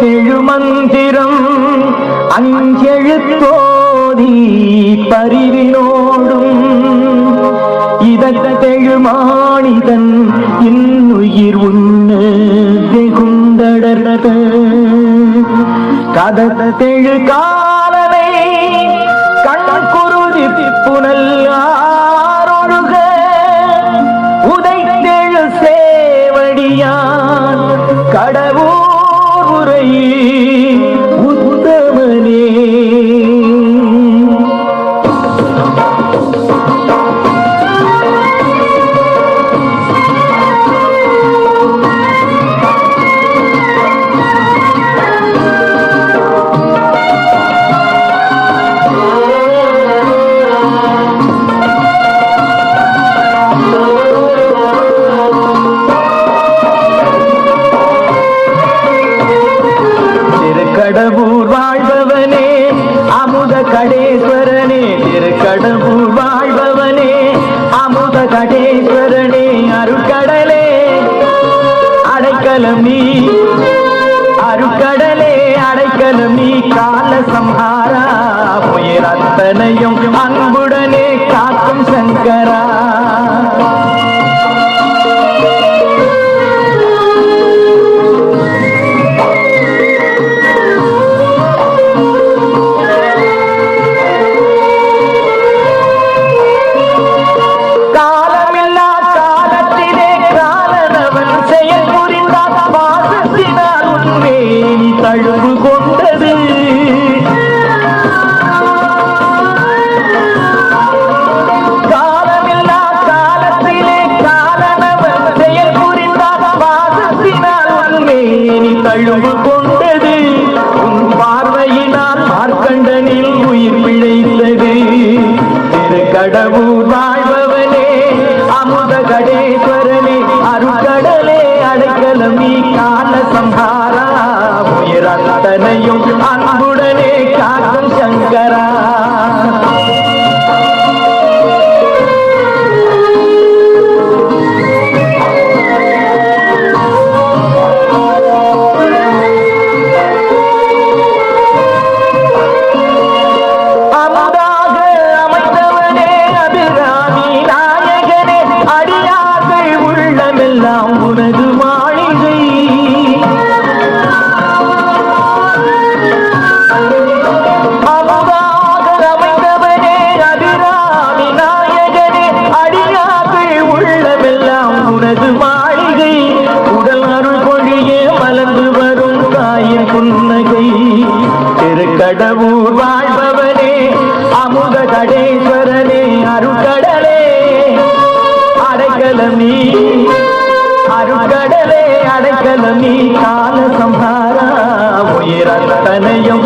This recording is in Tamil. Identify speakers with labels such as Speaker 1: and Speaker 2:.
Speaker 1: திருமந்திரம் அஞ்செழுத்தோதி பரிவினோடும். இதழ்மாணிதன் இன்னுயிர் உண்ணு வெகுந்தடர்த்த கதத்தெழு காலனை கண்ணன் குருதி புனல் ஆரொழுக. உதைத்தெழு சேவடியான் கடவுள் உரை உத்தமனே. திருக்கடவுர் வாழ்பவனே அமுத கடேஸ்வரனே திருக்கடவுர் வாழ்பவனே அமுத கடேஸ்வரனே அருக்கடலே அடைக்கலம் நீ அருக்கடலே அடைக்கலம் நீ கால சம்ஹாரா புயல் அத்தனையும் அன்புடனே காக்கும் சங்கரா. தழுவு கொண்டது. உன் பார்வையினால் மார்க்கண்டனில் உயிர் பிழைத்தது. திரு கடவுள் வாழ்பவனே அமுத கடேஸ்வரனே அருகடலே அடைக்கலம் நீ கால சம்ஹாரா. உயிர் அத்தனையும் அன்புடனே காக்கும் சங்கரா. அடியார்கள் உள்ளமெல்லாம் உனது மாளிகை. மாளிகை. உடல் அருள் பொழியே மலர்ந்து வரும் தாயின் புன்னகை. திருக்கடவுர் நீ அருக்கடலே அடைக்கல நீ கால சம்ஹாரா உயிரத்தனையும்